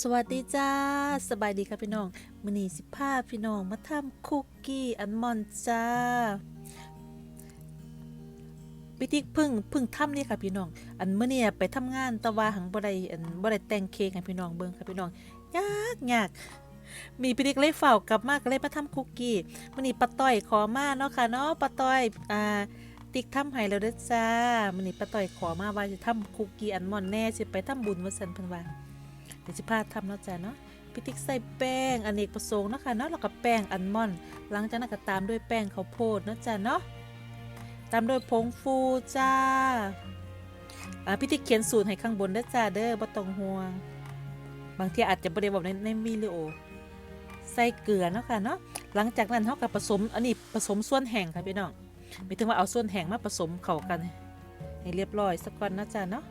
สวัสดีจ้า สบายดีครับพี่น้องมือนีสิพาพี่น้องมาทำคุกกี้อัลมอนด์จ้าพิธีพึ่งพึ่งทำนี่ค่ะพี่น้อง อันเมื้อเนี้ไปทำงานต่ว่าหังบ่ได้อันบ่ได้แต่งเค้กให้พี่น้องเบิ่งค่ะพี่น้องยากยากมีพิธีเลยเฝ้ากลับมากเลยมาทำคุกกี้มือนีป้าต้อยขอมาเนาะค่ะเนาะป้าต้อยอ่าติ๊กทำให้แล้วเด้อจ้ามือนีป้าต้อยขอมาว่าจะทำคุกกี้อัลมอนด์แน่สิไปทำบุญว่าซั่นเพิ่นว่า เดี๋ยวสิพาทำเนาะจ้ะเนาะพี่ติ๊กใส่แป้งอเนกประสงค์นะคะเนาะแล้วก็แป้งอัลมอนด์หลังจากนั้นก็ตามด้วยแป้งข้าวโพดเนาะจ้ะเนาะตามด้วยผงฟูจ้าอ่าพี่ติ๊กเขียนสูตรให้ข้างบนเด้อจ้าเด้อบ่ต้องห่วง บางทีอาจจะบ่ได้บอกในในวิดีโอใส่เกลือเนาะค่ะเนาะหลังจากนั้นเฮาก็ผสมอันนี้ผสมส่วนแห้งค่ะพี่น้องหมายถึงว่าเอาส่วนแห้งมาผสมเข้ากัน ให้เรียบร้อยสักก่อนนะจ้าเนาะ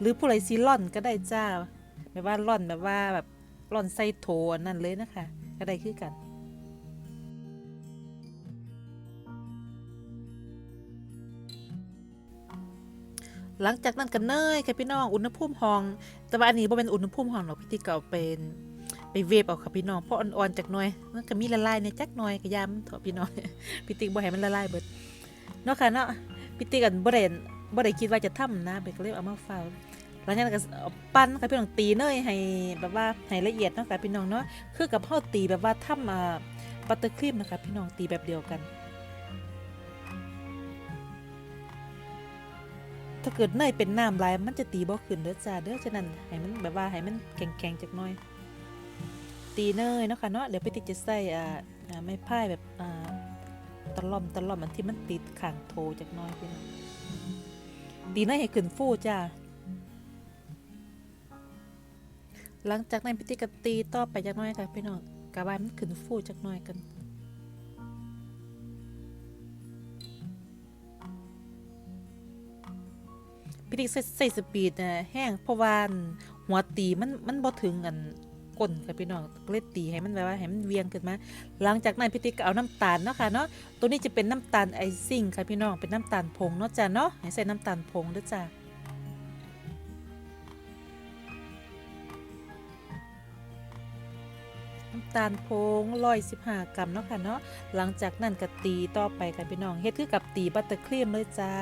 หรือผู้ไรซีล่อนก็ได้จ้าแบบว่าล่อนแบบว่าแบบล่อนใส่โถนั่นเลยนะคะ ก็ได้คือกันหลังจากนั้นก็เนยค่ะพี่น้องอุณหภูมิห้อง แต่ว่าอันนี้บ่เป็นอุณหภูมิห้องหรอกพี่ติ๊กก็เอาเป็นไปเวฟเอาค่ะพี่น้องเพราะอ่อนๆจากหน่อยมันก็มีละลายในจักหน่อยก็ยามเถอะพี่น้องพี่ติ๊กบ่ให้มันละลายเบิดเนาะค่ะเนาะพี่ติ๊กกันบ่ได้ บ่ได้คิดว่าจะทำนะเบก็เลยเอามาฝากหลังจากนั้นก็ปั้นค่ะพี่น้องตีเนยให้แบบว่าให้ละเอียดเนาะค่ะพี่น้องเนาะคือกับเฮาตีแบบว่าทำอ่าบัตเตอร์ครีมนะคะพี่น้องตีแบบเดียวกัน ถ้าเกิดเนยเป็นน้ำลายมันจะตีบ่ขึ้นเด้อจ้าเด้อฉะนั้นให้มันแบบว่าให้มันแข็งๆจักหน่อย ตีเนยเนาะค่ะเนาะเดี๋ยวพี่ติ๊กจะใส่อ่าอ่าไม้พายแบบอ่าตะล่อมตะล่อมอันที่มันติดข้างโถจักหน่อยพี่น้อง ตีเนยให้ขึ้นฟูจ้าหลังจากนั้นพิธีกตีต่อไปจักน้อยค่ะพี่น้องกะบายมันขึ้นฟูจักน้อยกันพิธีใส่สปีดนะแห้งเพราะว่าอันหัวตีมันมันบ่ถึงกัน ก้นค่ะพี่น้องเลยตีให้มันแบบว่าให้มันเวียงขึ้นมา หลังจากนั้นพิธีก็เอาน้ำตาลเนาะค่ะเนาะตัวนี้จะเป็นน้ำตาลไอซิ่งค่ะพี่น้องเป็นน้ำตาลผงเนาะจ้ะเนาะให้ใส่น้ำตาลผงด้วยจ้ะน้ำตาลโพงร้อยสิบห้ากรัมเนาะค่ะเนาะหลังจากนั้นก็ตีต่อไปค่ะพี่น้องเฮ็ดคือกับตีบัตเตอร์ครีมเลยจ้า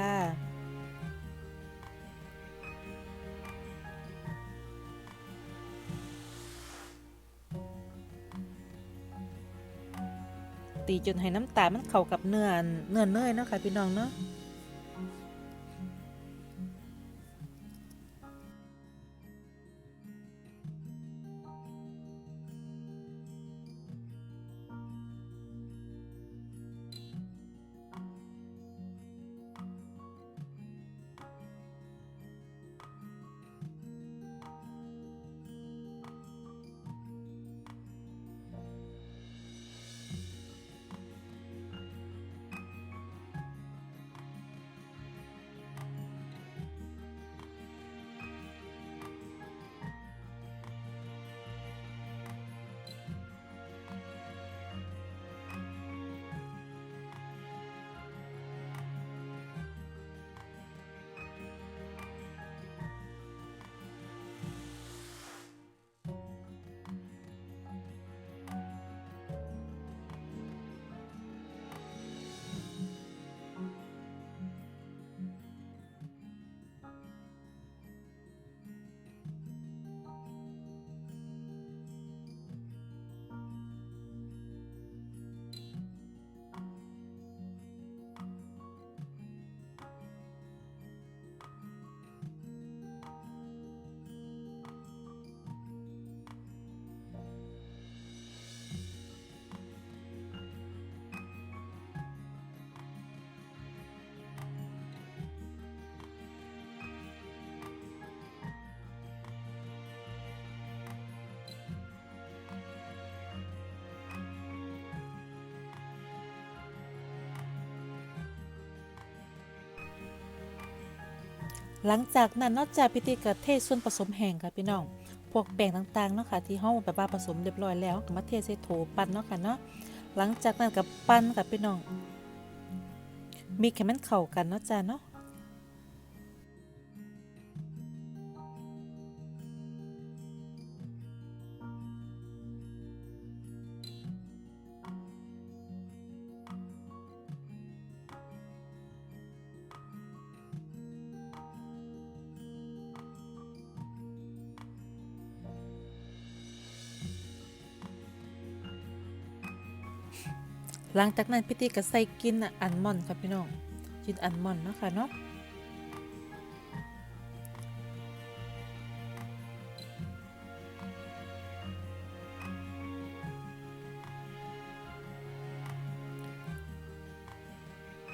ตีจนให้น้ำตาลมันเข้ากับเนื้อเนื้อเนยเนาะค่ะพี่น้องเนาะ หลังจากนั้นนอกจากพิธีกระเทศส่วนผสมแห้งค่ะพี่น้อง พวกแป้งต่างๆเนาะค่ะที่ห้องแบบว่าผสมเรียบร้อยแล้วมาเทใส่โถปั้นเนาะค่ะเนาะหลังจากนั้นกับปั้นค่ะพี่น้อง มีแคมันเข้ากันเนาะจ้าเนาะ หลังจากนั้นพี่ติ๊กก็ใส่กินอัลมอนด์ค่ะพี่น้องกินอัลมอนด์เนาะค่ะเนาะ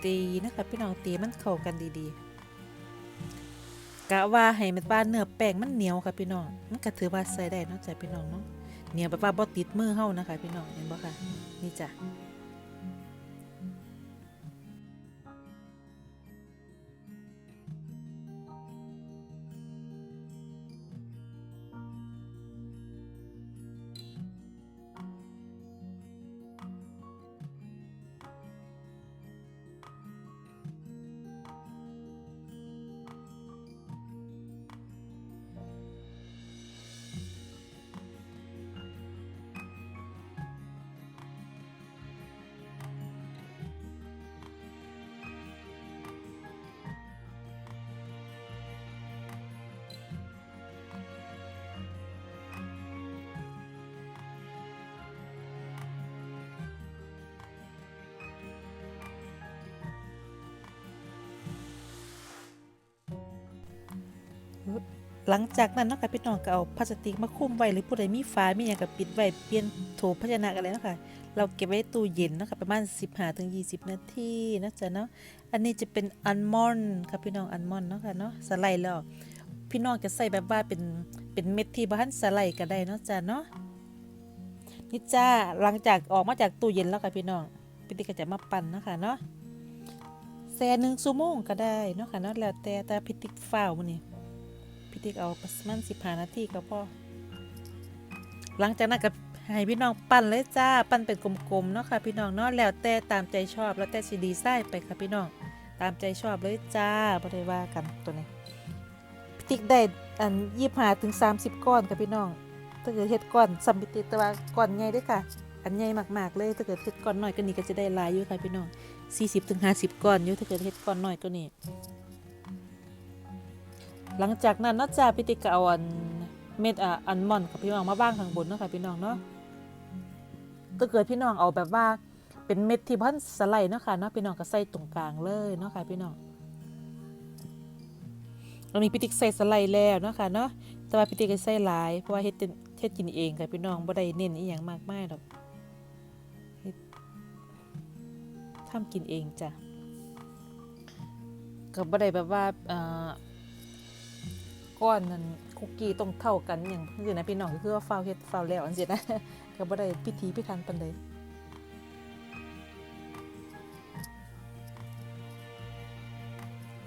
ตีนะคะพี่น้องตีมันเข้ากันดีๆกะว่าให้มันว่าเนื้อแป้งมันเหนียวค่ะพี่น้องมันก็ถือว่าใส่ได้นาะจ้ะพี่น้องเนาะเหนียวแบบว่าบ่ติดมือเฮานะคะ พี่น้องเห็นบ่ค่ะนี่จ้ะ หลังจากนั้นนาะค่ะพี่น้องก็เอาพลาสติกมาคลุมไว้หรือผู้ใดมีฝามีหยังก็ปิดไว้เปลี่ยนโถภาชนะกันเลยนะคะเราเก็บไว้ตู้เย็นนะคะประมาณ 15ถึง20 นาทีนะจ๊ะเนาะอันนี้จะเป็นอัลมอนด์ค่ะพี่น้องอัลมอนด์เนาะค่ะเนาะสไลด์แล้วพี่น้องจะใส่แบบว่าเป็นเป็นเม็ดที่บ้านสไลด์ก็ได้เนาะจ้ะเนาะนี่จ้าหลังจากออกมาจากตู้เย็นแล้วค่ะพี่น้องพี่ติ๊กก็จะมาปั่นนะคะเนาะแซ่หนึ่งชั่วโมงก็ได้เนาะค่ะเนาะแล้วแต่แต่พี่ติ๊กฟ้าวมื้อนี้ พี่ติ๊กเอาประมาณสิบหานาทีก็พอหลังจากนั้นก็ให้พี่น้องปั้นเลยจ้า ปั้นเป็นกลมๆเนาะค่ะพี่น้องเนาะแล้วแต่ตามใจชอบแล้วแต่สีดีไส้ไปค่ะพี่น้อง ตามใจชอบเลยจ้าบ่ได้ว่ากันตัวนี้พี่ติ๊กได้อันยี่ห้าถึงสามสิบก้อนค่ะพี่น้องถ้าเกิดเฮ็ดก้อนสัมพิติต่ว่าก้อนใหญ่ด้วยค่ะ อันใหญ่มากๆเลย ถ้าเกิดเฮ็ดก้อนน้อยก็นี่ก็จะได้ลายอยู่ค่ะพี่น้องสี่สิบถึงห้าสิบก้อนอยู่ถ้าเกิดเฮ็ดก้อนน้อยก็นี่ หลังจากนั้นเนาะจ้าพี่ติ๊กก็เอาอันเม็ดอะอัลมอนด์กับพี่น้องมาบ้างข้างบนเนาะค่ะพี่น้องเนาะถ้าเกิดพี่น้องเอาแบบว่าเป็นเม็ดที่พันสไลด์เนาะค่ะเนาะพี่น้องก็ใส่ตรงกลางเลยเนาะค่ะพี่น้องเรามีพี่ติ๊กใส่สไลด์แล้วเนาะค่ะเนาะแต่ว่าพี่ติ๊กก็ใส่หลายเพราะว่าเฮ็ดเฮ็ดกินเองค่ะพี่น้องบ่ได้เน้นอีหยังมากมายดอกเฮ็ดทำกินเองจ้ะก็บ่ได้แบบว่าเอ่อ ก้อนนั้นคุกกี้ต้องเท่ากันอย่างจังซี่นะพี่น้องก็คือว่าฟาวเฮ็ดฟาวแล้วจังซี่นะก็บ่ได้พิธีพิธันปานใด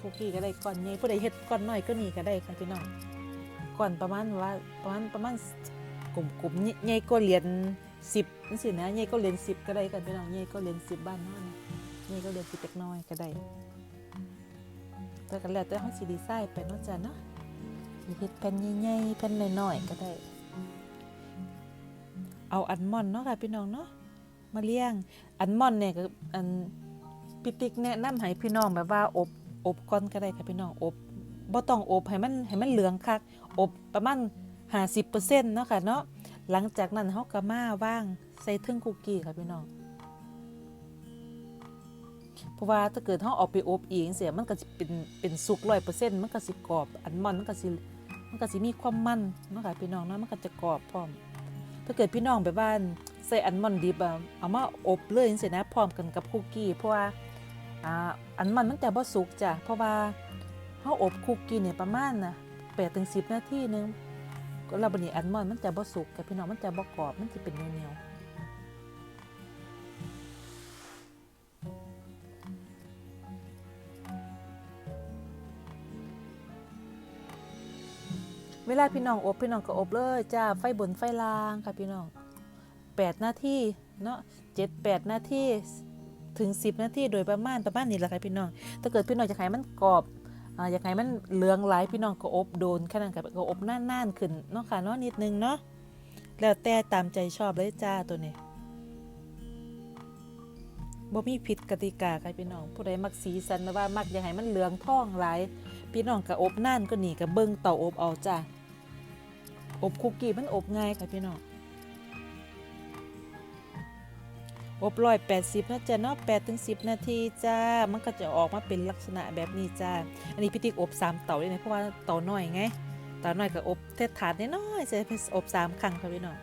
คุกกี้ก็ได้ก้อนใหญ่ผู้ใดเฮ็ดก้อนน้อยก็นี่ก็ได้ค่ะพี่น้องก้อนประมาณว่าประมาณประมาณกลุ่มๆใหญ่ก็เหรียญ10จังซี่นะใหญ่ก็เหรียญ10ก็ได้กันพี่น้องใหญ่ก็เหรียญ10บ้านเฮานะใหญ่ก็เหรียญ10เล็กน้อยก็ได้แต่ก็แล้วแต่เฮาสิดีไซน์ไปเนาะจ้ะเนาะ เฮ็ดแผ่นใหญ่ๆแผ่นน้อยๆก็ได้ เอาอัลมอนด์เนาะค่ะพี่น้องเนาะมาเลี้ยง อัลมอนด์เนี่ยก็อันพี่ติ๊กแนะนำให้พี่น้องแบบว่าอบอบก่อนก็ได้ค่ะพี่น้องอบบ่ต้องอบให้มันให้มันเหลืองคักอบประมาณ50%เนาะค่ะเนาะหลังจากนั้นเฮาก็มาว่างใส่ถึงคุกกี้ค่ะพี่น้องเพราะว่าถ้าเกิดเราเอาไปอบเองเสียมันก็สิเป็นเป็นสุกร้อยเปอร์เซ็นต์มันก็สิกรอบ อันมันมันก็สิ มันก็สิมีความมันเนาะค่ะพี่น้องเนาะมันก็จะกรอบพร้อม ถ้าเกิดพี่น้องไปบ้านใส่อันมันดิบอะเอามาอบเลยจังซี่นะพร้อมกันกับคุกกี้ เพราะว่าอ่าอันมันมันจะบ่สุกจ้ะเพราะว่าเฮาอบคุกกี้เนี่ยประมาณน่ะ8ถึง10 นาทีนึงก็แล้วบัดนี้อันมันมันจะบ่สุกกับพี่น้องมันจะบ่กรอบมันสิเป็นเหนียวๆ เวลาพี่น้องอบพี่น้องก็อบเลยจ้าไฟบนไฟล่างค่ะพี่น้อง8นาทีเนาะ7 8นาทีถึง 10 นาทีโดยประมาณประมาณนี้แหละค่ะพี่น้อง ถ้าเกิดพี่น้องอยากให้มันกรอบอ่าอยากให้มันเหลืองหลายพี่น้องก็อบโดนแค่นั้นก็ก็อบน่านๆขึ้นเนาะค่ะเนาะนิดนึงเนาะแล้วแต่ตามใจชอบเลยจ้าตัวนี้บ่มีผิดกติกาค่ะพี่น้อง ผู้ใดมักสีสันหรือว่ามักอยากให้มันเหลืองทองหลายพี่น้องก็อบน่านก็หนี่ก็เบิ่งเตาอบเอาจ้า อบคุกกี้มันอบง่ายค่ะพี่น้องอบร้อยแปดสิบนะจ๊ะเนาะแปดถึงสิบนาทีจ้า มันก็จะออกมาเป็นลักษณะแบบนี้จ้า อันนี้พี่ติ๊กอบสามเตาเลยนะเพราะว่าเตาน้อยไงเตาน้อยก็อบเทศถาดน้อยๆใส่ไปอบสามครั้งค่ะพี่น้อง